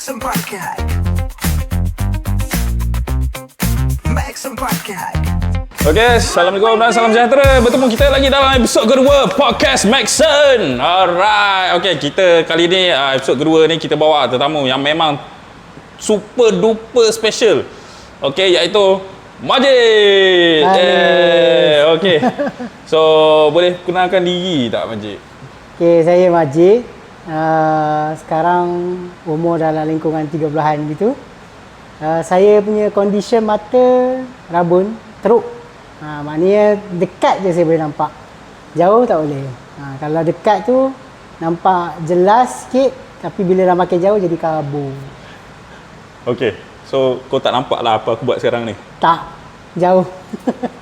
Maxim Podcast. Maxim Podcast. Okay, Assalamualaikum dan salam sejahtera. Bertemu kita lagi dalam episod kedua Podcast Maxon. Alright, okay, kita kali ni uh, episod kedua ni kita bawa tetamu yang memang super duper special. Okay, iaitu Majid. Hai. Eh, okay. So, boleh kenalkan diri tak Majid? Okay, saya Majid. Uh, sekarang umur dalam lingkungan 30-an gitu. Uh, saya punya condition mata rabun teruk. Ha, maknanya dekat je saya boleh nampak. Jauh tak boleh. Ha, kalau dekat tu nampak jelas sikit tapi bila dah makin jauh jadi kabur. Okay. So, kau tak nampak lah apa aku buat sekarang ni? Tak. Jauh.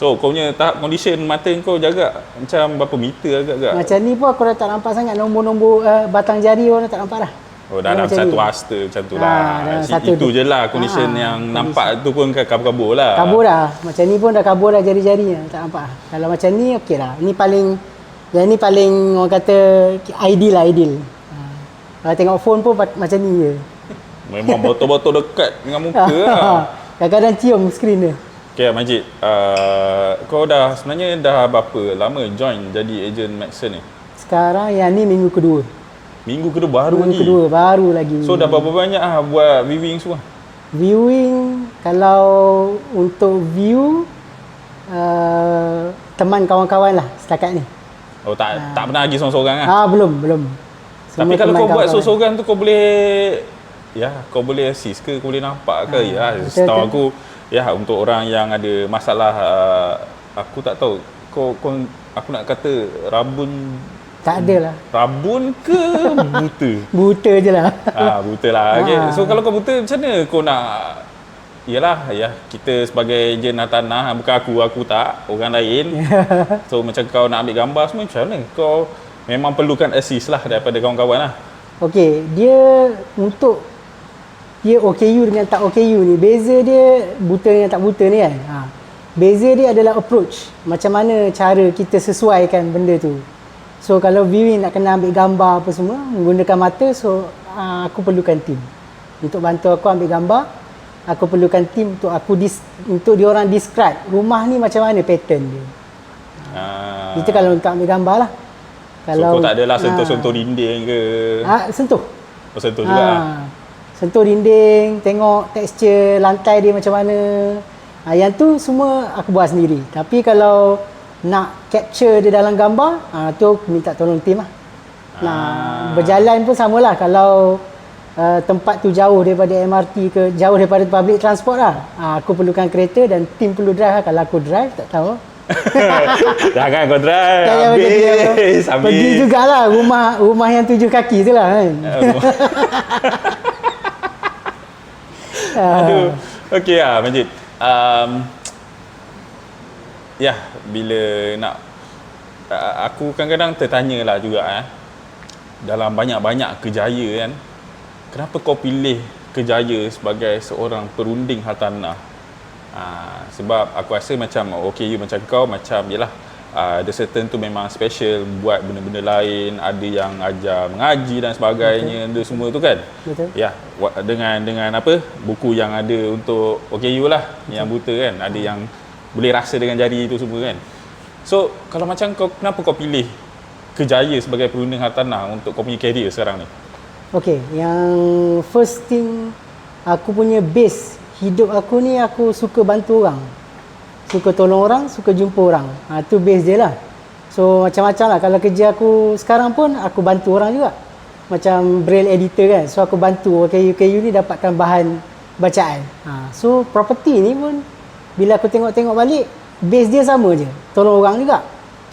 So, kau punya tahap condition mata kau jaga macam berapa meter agak-agak? Macam ni pun aku dah tak nampak sangat nombor-nombor uh, batang jari orang dah tak nampak dah. Oh dah dalam satu hasta macam tu Ha, lah. satu itu tu. je lah condition Ha, yang condition. nampak tu pun kabur-kabur lah. Kabur dah. Macam ni pun dah kabur dah jari-jarinya. Tak nampak. Kalau macam ni okey lah. Ni paling yang ni paling orang kata ideal lah ideal. Ha. Kalau tengok phone pun macam ni je. Memang betul-betul dekat dengan muka lah. Kadang-kadang cium skrin dia. Okay Majid, uh, kau dah sebenarnya dah berapa lama join jadi agent Maxon ni? Sekarang yang ni minggu kedua. Minggu kedua baru minggu lagi. kedua baru lagi. So dah berapa banyak ah buat viewing semua? Viewing kalau untuk view uh, teman kawan-kawan lah setakat ni. Oh tak tak pernah lagi seorang-seorang ah. Ah belum belum. Tapi kalau kau buat seorang-seorang tu kau boleh ya kau boleh assist ke kau boleh nampak ke ya betul, setahu betul. aku ya untuk orang yang ada masalah uh, aku tak tahu kau, kau aku nak kata rabun tak ada lah. rabun ke buta Buta je lah. ah buta lah okay. Ah. so kalau kau buta macam mana kau nak Yalah, ya kita sebagai ejen tanah bukan aku, aku tak, orang lain. so macam kau nak ambil gambar semua macam mana? Kau memang perlukan assist lah daripada kawan-kawan lah. Okey, dia untuk dia OKU dengan tak OKU ni, beza dia buta dengan tak buta ni kan. Ha. Beza dia adalah approach. Macam mana cara kita sesuaikan benda tu. So kalau viewing nak kena ambil gambar apa semua, menggunakan mata, so uh, aku perlukan tim. Untuk bantu aku ambil gambar, aku perlukan tim untuk aku dis, untuk diorang describe rumah ni macam mana pattern dia. Ah. Itu kalau untuk ambil gambar lah. so kau tak adalah ah, sentuh-sentuh dinding ke? Ah, sentuh. Oh, sentuh juga lah. Ha, sentuh dinding, tengok tekstur lantai dia macam mana. Ha, yang tu semua aku buat sendiri. Tapi kalau nak capture dia dalam gambar, ha, tu aku minta tolong tim lah. Nah, Ah. berjalan pun samalah kalau uh, tempat tu jauh daripada MRT ke jauh daripada public transport lah. Ha, aku perlukan kereta dan tim perlu drive lah. Kalau aku drive tak tahu. Jangan kau drive. Tak payah macam tu. Habis, habis. Pergi jugalah rumah rumah yang tujuh kaki tu lah kan. Aduh. Okey lah Majid. Um, ya, bila nak aku kadang-kadang tertanya lah juga eh. Dalam banyak-banyak kejaya kan. Kenapa kau pilih kejaya sebagai seorang perunding hartanah? Uh, sebab aku rasa macam okay you macam kau macam yalah uh, ada certain tu memang special buat benda-benda lain ada yang ajar mengaji dan sebagainya dia semua tu kan Betul. Ya, wa- dengan dengan apa? Buku yang ada untuk OKU lah, yang buta kan. Ada yang boleh rasa dengan jari tu semua kan. So, kalau macam kau kenapa kau pilih kejaya sebagai perunding hartanah untuk kau punya career sekarang ni? Okay, yang first thing aku punya base hidup aku ni aku suka bantu orang. Suka tolong orang, suka jumpa orang. Ha, tu base dia lah. So macam-macam lah. Kalau kerja aku sekarang pun aku bantu orang juga. Macam braille editor kan. So aku bantu OKU-OKU ni dapatkan bahan bacaan. Ha, so property ni pun bila aku tengok-tengok balik, base dia sama je. Tolong orang juga.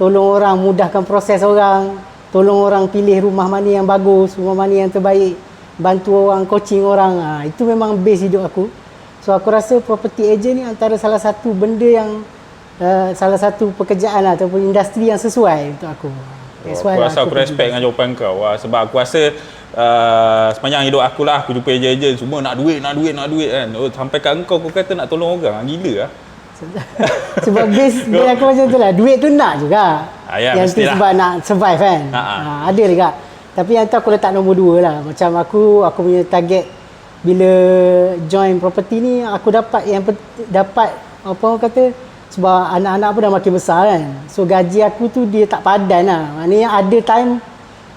Tolong orang mudahkan proses orang. Tolong orang pilih rumah mana yang bagus, rumah mana yang terbaik. Bantu orang, coaching orang. Ha, itu memang base hidup aku. So aku rasa property agent ni antara salah satu benda yang uh, salah satu pekerjaan lah, ataupun industri yang sesuai untuk aku. That's aku why lah rasa aku, pergi. respect dengan jawapan kau Wah, sebab aku rasa uh, sepanjang hidup aku lah aku jumpa ejen-ejen semua nak duit nak duit nak duit kan oh, sampai kat engkau kau kata nak tolong orang gila lah sebab base dia aku macam tu lah. Duit tu nak juga. Ah, ya, yang tu mestilah. sebab nak survive kan. Ha, ha. Ha, ada juga. Tapi yang tu aku letak nombor dua lah. Macam aku, aku punya target bila join property ni aku dapat yang dapat apa orang kata sebab anak-anak pun dah makin besar kan. So gaji aku tu dia tak padan lah. Maknanya ada time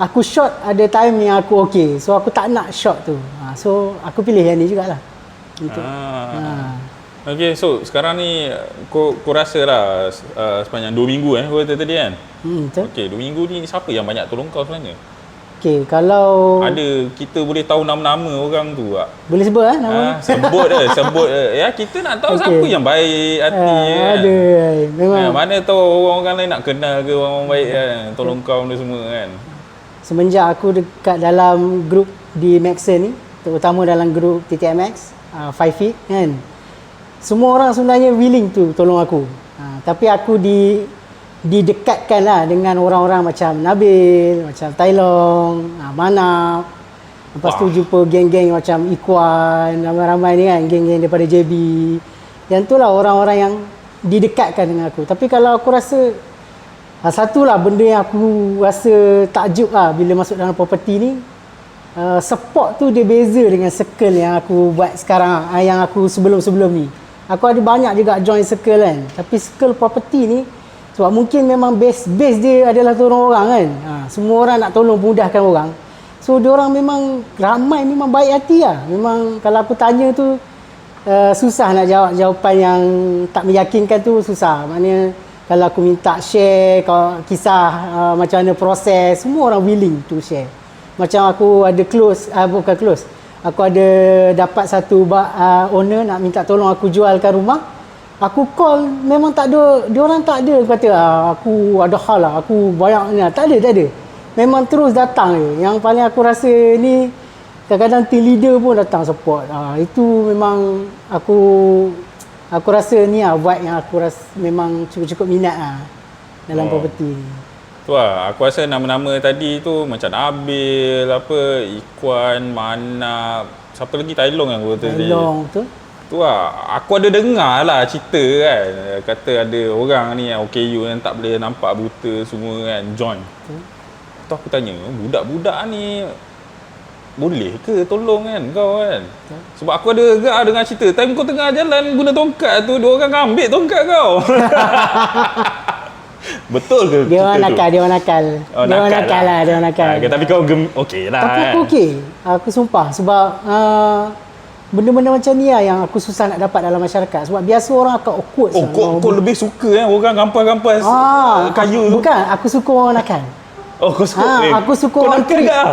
aku short, ada time yang aku okay. So aku tak nak short tu. Ha, so aku pilih yang ni jugalah. Untuk. Ah. Ha. Okay, so sekarang ni kau, kau rasa lah uh, sepanjang 2 minggu eh kau kata tadi kan? Hmm, betul. Okay, 2 minggu ni siapa yang banyak tolong kau sebenarnya? Okay, kalau Ada kita boleh tahu nama-nama orang tu tak? boleh sebut lah nama. Ah, sebut je, sebut je. Ya, kita nak tahu Okey. siapa yang baik hati Ah, kan. ada. Memang Ya, mana tahu orang-orang lain nak kenal ke orang baik kan. Tolong kau benda semua kan. semenjak aku dekat dalam grup di Maxen ni, terutama dalam grup TTMX, uh, 5 feet kan. Semua orang sebenarnya willing tu tolong aku. Uh, tapi aku di didekatkan lah dengan orang-orang macam Nabil, macam Tailong, uh, Manap. Lepas tu Wah. jumpa geng-geng macam Ikuan, ramai-ramai ni kan, geng-geng daripada JB. Yang tu lah orang-orang yang didekatkan dengan aku. Tapi kalau aku rasa Ha, satulah benda yang aku rasa takjub lah bila masuk dalam property ni uh, support tu dia beza dengan circle yang aku buat sekarang uh, yang aku sebelum-sebelum ni aku ada banyak juga join circle kan tapi circle property ni sebab mungkin memang base base dia adalah tolong orang kan? Ha, semua orang nak tolong mudahkan orang. So dia orang memang ramai memang baik hati lah. Memang kalau aku tanya tu uh, susah nak jawab jawapan yang tak meyakinkan tu susah. Maknanya kalau aku minta share kisah uh, macam mana proses semua orang willing to share. Macam aku ada close uh, bukan close. Aku ada dapat satu uh, owner nak minta tolong aku jualkan rumah aku call memang tak ada dia orang tak ada kata ah, aku ada hal lah aku banyak ni lah." tak ada tak ada memang terus datang je yang paling aku rasa ni kadang-kadang team leader pun datang support ah, itu memang aku aku rasa ni lah vibe yang aku rasa memang cukup-cukup minat lah dalam Oh. property ni Tu lah, aku rasa nama-nama tadi tu macam Nabil, apa, Ikuan, Manap, siapa lagi Tailong yang aku kata tadi. long tu Tu lah, aku ada dengar lah cerita kan. Kata ada orang ni yang OKU yang tak boleh nampak buta semua kan, join. Tu aku tanya, budak-budak ni boleh ke tolong kan kau kan? Sebab aku ada agak dengar cerita, time kau tengah jalan guna tongkat tu, dua orang ambil tongkat kau. Betul ke? dia orang cerita tu? nakal dia orang nakal Oh, dia orang nakal lah dia orang nakal okay, tapi kau gem okey lah. Tapi aku kan? okey. Aku sumpah sebab uh, benda-benda macam ni lah yang aku susah nak dapat dalam masyarakat. Sebab biasa orang akan awkward. Oh, kau, kau lebih suka kan orang kampas-kampas ah, uh, kayu? Bukan, aku suka orang nakal. Oh, kau suka? Ah, aku suka kau orang nakal trick. tak?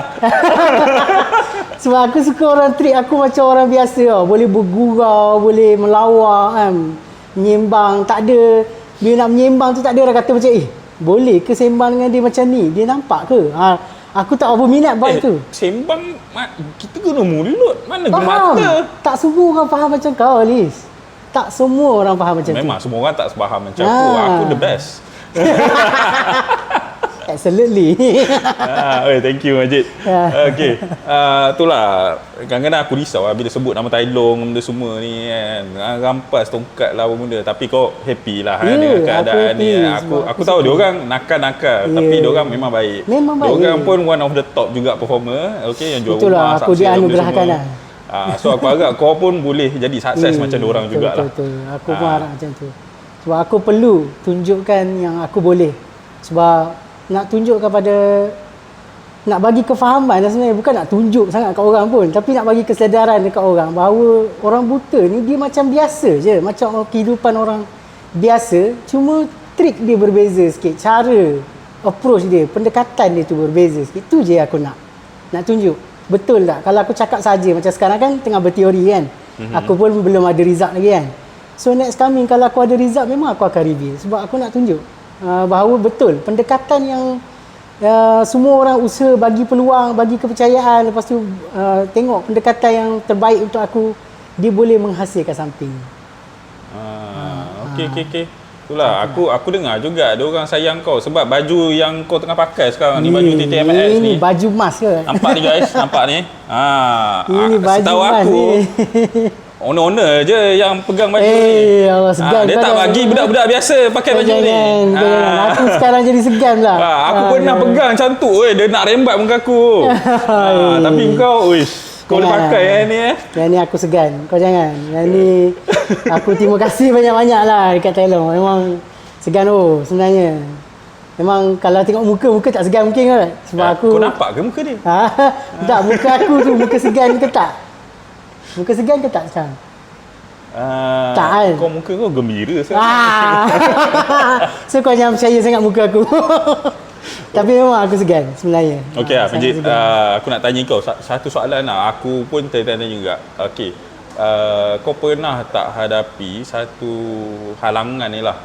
Sebab aku suka orang treat aku macam orang biasa tau. Boleh bergurau, boleh melawak kan. Menyembang, tak ada. Bila nak menyembang tu tak ada orang kata macam eh, boleh ke sembang dengan dia macam ni? Dia nampak ke? Ha, aku tak apa minat buat Eh, tu. sembang, kita guna mulut. Mana guna Faham. mata? Tak semua orang faham macam kau, Liz. Tak semua orang faham macam Memang tu. semua orang tak sebaham macam aku. Ah. Aku the best. Absolutely. ah, oi, thank you Majid. Ya. okay. Uh, itulah. Kadang-kadang aku risau lah bila sebut nama Tailong benda semua ni kan. Ah, Rampas tongkat lah apa benda. Tapi kau happy lah Ya, kan, dengan aku keadaan ni. Aku aku aku tahu dia orang nakal-nakal. Ya. Tapi dia orang memang baik. Memang Dia baik. orang pun one of the top juga performer. Okay, yang jual Itulah, rumah. aku sukses benda dianugerahkan semua. lah. Ah, so aku harap kau pun boleh jadi sukses Hmm, macam dia orang betul, jugalah. Betul, betul. Aku pun Ah. harap macam tu. Sebab aku perlu tunjukkan yang aku boleh. Sebab nak tunjuk kepada nak bagi kefahaman lah sebenarnya. Bukan nak tunjuk sangat kat orang pun tapi nak bagi kesedaran dekat orang bahawa orang buta ni dia macam biasa je macam kehidupan orang biasa. Cuma trik dia berbeza sikit cara approach dia pendekatan dia tu berbeza sikit. Tu je aku nak nak tunjuk. Betul tak? Kalau aku cakap saja macam sekarang kan tengah berteori kan mm-hmm. aku pun belum ada result lagi kan. So next coming kalau aku ada result memang aku akan reveal sebab aku nak tunjuk uh, bahawa betul pendekatan yang uh, semua orang usaha bagi peluang bagi kepercayaan lepas tu uh, tengok pendekatan yang terbaik untuk aku dia boleh menghasilkan something Ah, okey okey okey. Itulah aku aku dengar juga ada orang sayang kau sebab baju yang kau tengah pakai sekarang ni baju TTMS ini ni. baju mas ke Nampak ni guys, nampak ni. Ha, ini ah, baju setahu mas aku ni owner-owner je yang pegang baju Eh, ni. Allah, segan dia kau tak dah- bagi budak-budak biasa pakai baju ni. jangan, kau jangan. Aku sekarang jadi segan lah. Ah, aku Ah, pernah jangan. pegang macam tu eh dia nak rembat muka aku. ah, tapi kau uish kau boleh Jangan. pakai eh ni eh. Yang ni aku segan. Kau jangan. Yang ni aku terima kasih banyak-banyak lah dekat Thailand. Memang segan oh sebenarnya. Memang kalau tengok muka, muka tak segan mungkin kan? Sebab Ah, aku... Kau nampak ke muka dia? Ha, tak, muka aku tu muka segan ke tak? Muka segan ke tak sekarang? Ah, Tak, kan? Kau muka kau gembira. Ah. so kau jangan percaya sangat muka aku. Tapi memang aku segan sebenarnya. Okey Ah, ah, segan. uh, aku nak tanya kau sa- satu soalan lah. Aku pun tertanya juga. Okey. Uh, kau pernah tak hadapi satu halangan ni lah.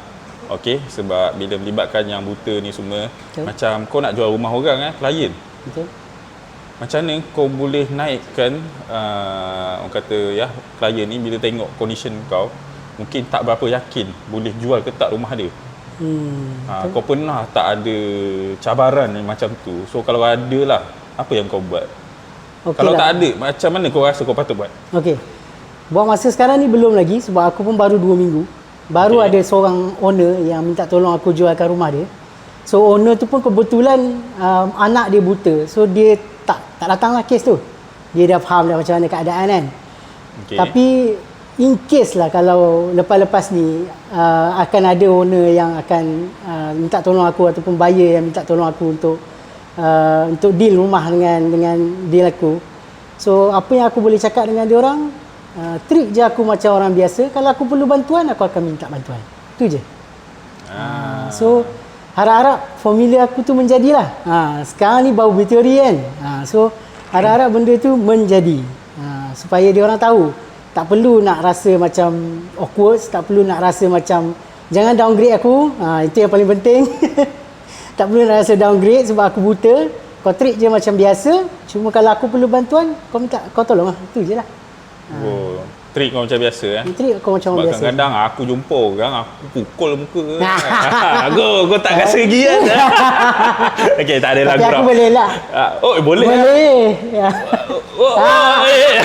Okey, sebab bila melibatkan yang buta ni semua, Betul. macam kau nak jual rumah orang eh, klien. Betul? Macam mana kau boleh naikkan uh, orang kata ya klien ni bila tengok condition kau mungkin tak berapa yakin boleh jual ke tak rumah dia. Hmm. Ha, kau pernah tak ada cabaran macam tu? So kalau ada lah, apa yang kau buat? Okey kalau lah. tak ada, macam mana kau rasa kau patut buat? Okey. Buat masa sekarang ni belum lagi sebab aku pun baru 2 minggu. Baru Okey. ada seorang owner yang minta tolong aku jualkan rumah dia. So owner tu pun kebetulan um, anak dia buta. So dia tak datanglah kes tu. Dia dah faham dah macam mana keadaan kan. Okay. Tapi in case lah kalau lepas-lepas ni uh, akan ada owner yang akan uh, minta tolong aku ataupun buyer yang minta tolong aku untuk uh, untuk deal rumah dengan dengan deal aku. So apa yang aku boleh cakap dengan dia orang uh, treat je aku macam orang biasa. Kalau aku perlu bantuan aku akan minta bantuan. Tu je. ah, So harap-harap formula aku tu menjadilah. Ha, sekarang ni baru berteori kan. Ha, so harap-harap benda tu menjadi. Ha, supaya dia orang tahu. Tak perlu nak rasa macam awkward, tak perlu nak rasa macam jangan downgrade aku. Ha, itu yang paling penting. tak perlu nak rasa downgrade sebab aku buta. Kau treat je macam biasa. Cuma kalau aku perlu bantuan, kau minta kau tolong lah. Itu je lah. oh, treat kau macam biasa eh. Treat kau macam Sebab biasa. kadang-kadang aku jumpa orang, aku pukul muka. aku, kau tak rasa lagi kan? okay, tak adalah Tapi aku boleh lah. Ah, oh, boleh. ah? Boleh. Ya. Oh, oh, eh.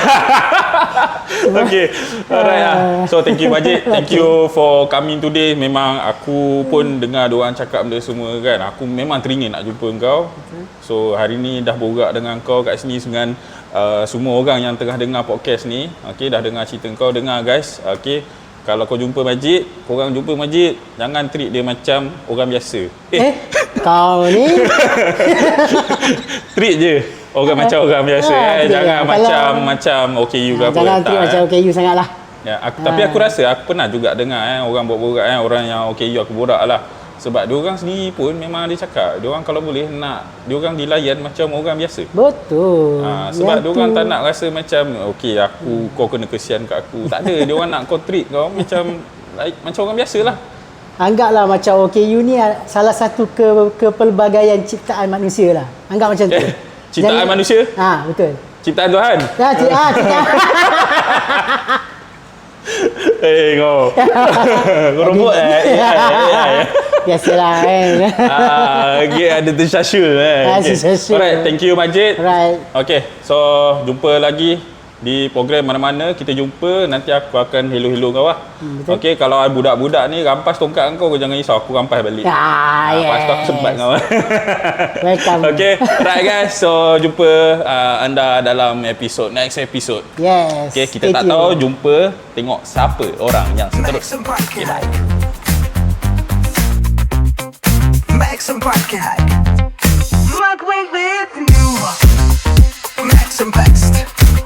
okay, alright lah. So thank you Majid, thank you for coming today. Memang aku pun dengar orang cakap benda semua kan. Aku memang teringin nak jumpa kau. So hari ni dah borak dengan kau kat sini dengan uh, semua orang yang tengah dengar podcast ni. Okay, dah dengar cerita kau, dengar guys. Okay. Kalau kau jumpa Majid, korang jumpa Majid, jangan treat dia macam orang biasa. Eh, kau ni treat je orang macam orang biasa Ah, eh. Jangan je. macam Kalau- macam OKU ke apa. jangan tak, treat eh. macam KU sangat lah. Ya, aku, tapi aku rasa aku pernah juga dengar eh orang borak-borak eh orang yang OKU aku borak lah. Sebab dia orang sendiri pun memang dia cakap, dia orang kalau boleh nak dia orang dilayan macam orang biasa. Betul. Ha, sebab dia orang tak nak rasa macam okey aku kau kena kesian kat aku. Tak ada, dia orang nak kau treat kau macam like, macam orang biasa lah. Anggaplah macam OKU ni salah satu ke kepelbagaian ciptaan manusia lah. Anggap macam tu. Eh, ciptaan manusia? Ha, betul. Ciptaan Tuhan. Ya, cip, ah, ciptaan. Eh kau. kau robot eh. AI, AI. Biasalah kan. ah, okay, ada tersasyul eh. Ah, Okay. Alright, thank you Majid. right. Okay, so jumpa lagi di program mana-mana kita jumpa nanti aku akan hello-hello kau lah. Hmm, betul. okay, kalau budak-budak ni rampas tongkat kau, kau jangan risau aku rampas balik. Ya, Ah, yes. Lepas tu aku sempat kau. Welcome. okay, right guys. So jumpa uh, anda dalam episod next episode. Yes. Okay, kita stay tak tuned. tahu jumpa tengok siapa orang yang seterusnya. Maxim Podcast. Maxim Podcast. Weed with you. Maxim Best.